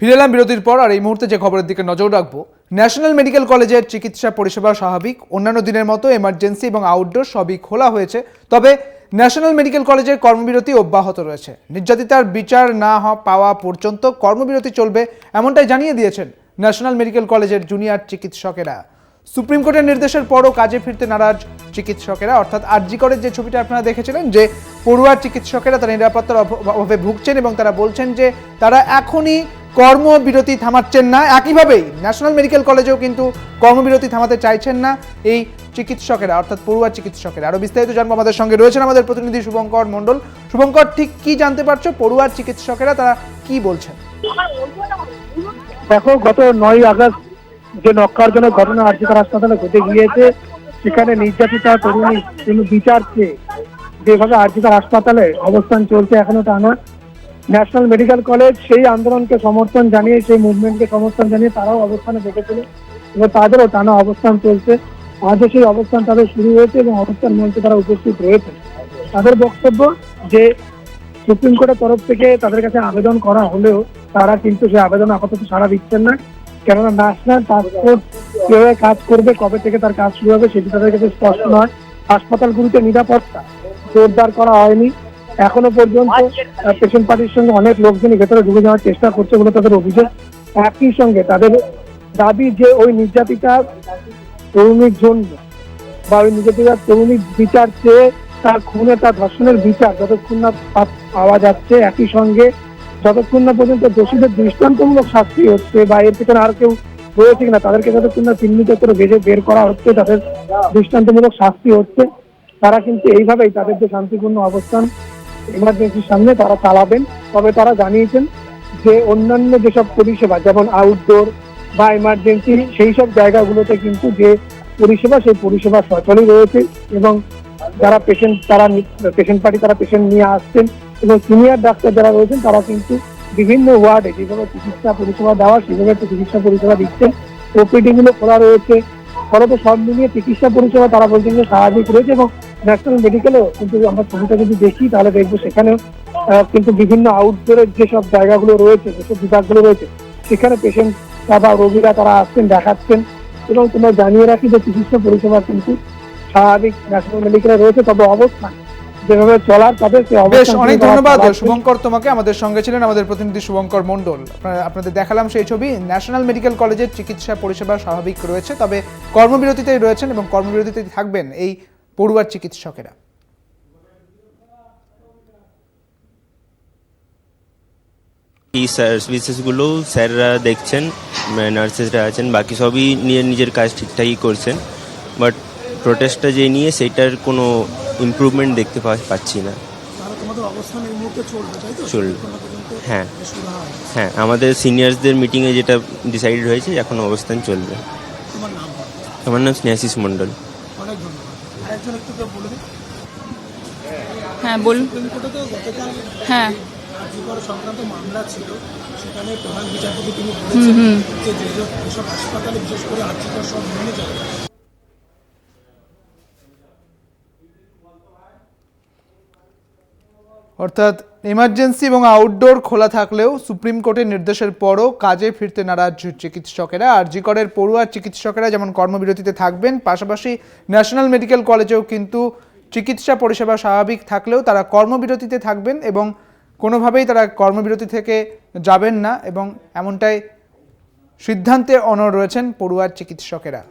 ফিরে এলাম বিরতির পর, আর এই মুহূর্তে যে খবরের দিকে নজর রাখব, ন্যাশনাল মেডিকেল কলেজের চিকিৎসা পরিষেবা স্বাভাবিক, অন্যান্য দিনের মতো এমার্জেন্সি এবং আউটডোর সবই খোলা হয়েছে, তবে ন্যাশনাল মেডিকেল কলেজের কর্মবিরতি অব্যাহত রয়েছে। নির্যাতিতার বিচার না পাওয়া পর্যন্ত কর্মবিরতি চলবে এমনটাই জানিয়ে দিয়েছেন ন্যাশনাল মেডিকেল কলেজের জুনিয়র চিকিৎসকেরা। সুপ্রিম কোর্টের নির্দেশের পরও কাজে ফিরতে নারাজ চিকিৎসকেরা, অর্থাৎ আরজি করের যে ছবিটা আপনারা দেখেছিলেন, যে পড়ুয়ার চিকিৎসকেরা তারা নিরাপত্তার অভ- অভাবে ভুগছেন এবং তারা বলছেন যে তারা এখনই কর্মবিরতি থামাচ্ছেন না। একইভাবেই ন্যাশনাল মেডিকেল কলেজেও কিন্তু কর্মবিরতি থামাতে চাইছেন না এই চিকিৎসকেরা, অর্থাৎ পড়ুয়ার চিকিৎসকেরা। আরও বিস্তারিত জানব আমাদের সঙ্গে রয়েছেন আমাদের প্রতিনিধি শুভঙ্কর মণ্ডল। শুভঙ্কর, ঠিক কি জানতে পারছ? পড়ুয়ার চিকিৎসকেরা তারা কি বলছেন? দেখো, গত নয় আগস্ট যে নক্কারজনক ঘটনা আর্জিকার হাসপাতালে ঘটে গিয়েছে, সেখানে নির্যাতিতা, তরুণী, তিনি বিচার চেয়ে যেভাবে আর্জিকার হাসপাতালে অবস্থান চলছে এখনও টানা ন্যাশনাল মেডিকেল কলেজ সেই আন্দোলনকে সমর্থন জানিয়ে, সেই মুভমেন্টকে সমর্থন জানিয়ে তারাও অবস্থানে দেখেছিল এবং তাদেরও টানা অবস্থান চলছে। আজও সেই অবস্থান তাদের শুরু হয়েছে এবং অবস্থান মঞ্চে তারা উপস্থিত রয়েছে। তাদের বক্তব্য যে সুপ্রিম কোর্টের তরফ থেকে তাদের কাছে আবেদন করা হলেও তারা কিন্তু সেই আবেদন আপাতত সারা দিচ্ছেন না। কেননা ন্যাশনাল টাস্কফোর্স কীভাবে কাজ করবে, কবে থেকে তার কাজ শুরু হবে সেটি তাদের কাছে স্পষ্ট নয়। হাসপাতালগুলিতে নিরাপত্তা জোরদার করা হয়নি। এখনও পর্যন্ত পেশেন্ট পার্টির সঙ্গে অনেক লোকজনই ভেতরে ঢুকে যাওয়ার চেষ্টা করছে বলে তাদের অভিযোগ। একই সঙ্গে তাদের দাবি যে ওই নির্যাতিতা তরুণীর জন্য বা ওই নির্যাতিতার তরুণীর বিচার চেয়ে তার খুনে তার ধর্ষণের বিচার যতক্ষণ না পাওয়া যাচ্ছে একই সঙ্গে যতক্ষণ না পর্যন্ত দোষীদের দৃষ্টান্তমূলক শাস্তি হচ্ছে বা এর পেছনে আর কেউ রয়েছে কিনা তাদেরকে যতক্ষণ না চিহ্নিত করে বেজে বের করা হচ্ছে তাদের দৃষ্টান্তমূলক শাস্তি হচ্ছে তারা কিন্তু এইভাবেই তাদের যে শান্তিপূর্ণ অবস্থান এমার্জেন্সির সামনে তারা চালাবেন। তবে তারা জানিয়েছেন যে অন্যান্য যেসব পরিষেবা, যেমন আউটডোর বা এমার্জেন্সি সেই সব জায়গাগুলোতে কিন্তু যে পরিষেবা, সেই পরিষেবা সচলই রয়েছে এবং যারা পেশেন্ট তারা পেশেন্ট পার্টি তারা পেশেন্ট নিয়ে আসছেন এবং সিনিয়র ডাক্তার যারা রয়েছেন, তারা কিন্তু বিভিন্ন ওয়ার্ডে যেভাবে চিকিৎসা পরিষেবা দেওয়া, সেভাবে একটু চিকিৎসা পরিষেবা দিচ্ছেন। ওপিডি গুলো খোলা রয়েছে। ফলত সব মিলিয়ে চিকিৎসা পরিষেবা তারা বলছেন যে স্বাভাবিক রয়েছে এবং ন্যাশনাল মেডিকেলেও কিন্তু আমরা ছবিটা যদি দেখি তাহলে দেখব সেখানেও কিন্তু বিভিন্ন আউটডোরের যেসব জায়গাগুলো রয়েছে যেসব বিভাগগুলো রয়েছে সেখানে পেশেন্ট বা রোগীরা তারা আসছেন দেখাচ্ছেন এবং তোমরা জানিয়ে রাখি যে চিকিৎসা পরিষেবা কিন্তু স্বাভাবিক ন্যাশনাল মেডিকেলে রয়েছে তবে অবস্থান যেভাবে চলার তাদের সেই বেশ অনেক ধন্যবাদ। শুভঙ্কর তোমাকে আমাদের সঙ্গে ছিলেন আমাদের প্রতিনিধি শুভঙ্কর মণ্ডল। আপনাদের দেখালাম সেই ছবি। ন্যাশনাল মেডিকেল কলেজের চিকিৎসা পরিষেবা স্বাভাবিক রয়েছে তবে কর্মবিরতিতেই রয়েছেন এবং কর্মবিরতিতে থাকবেন এই পড়ুয়ার চিকিৎসকেরা। এই সার্ভিসেসগুলো স্যাররা দেখছেন নার্সেসরা আছেন বাকি সবই নিজের নিজের কাজ ঠিকঠাকই করছেন। বাট প্রোটেস্টটা যে নিয়ে সেটার কোনো ইমপ্রুভমেন্ট দেখতে পা- পাচ্ছি না। চলবে হ্যাঁ। হ্যাঁ। আমাদের সিনিয়রসদের মিটিংয়ে যেটা ডিসাইডেড হয়েছে এখন অবস্থান চলবে। আমার নাম স্নেহাশিস মণ্ডল। হ্যাঁ বলুন। হ্যাঁ। সংক্রান্ত মামলা ছিল সেখানে প্রধান বিচারপতি তিনি হুম যে যেসব হাসপাতালে বিশেষ করে আর্থিক সব মেনে চলে অর্থাৎ এমার্জেন্সি এবং আউটডোর খোলা থাকলেও সুপ্রিম কোর্টের নির্দেশের পরও কাজে ফিরতে নারাজ চিকিৎসকেরা। আর জিকরের পড়ুয়ার চিকিৎসকেরা যেমন কর্মবিরতিতে থাকবেন, পাশাপাশি ন্যাশনাল মেডিকেল কলেজেও কিন্তু চিকিৎসা পরিষেবা স্বাভাবিক থাকলেও তারা কর্মবিরতিতে থাকবেন এবং কোনোভাবেই তারা কর্মবিরতি থেকে যাবেন না এবং এমনটাই সিদ্ধান্তে অনড় রয়েছেন পড়ুয়ার চিকিৎসকেরা।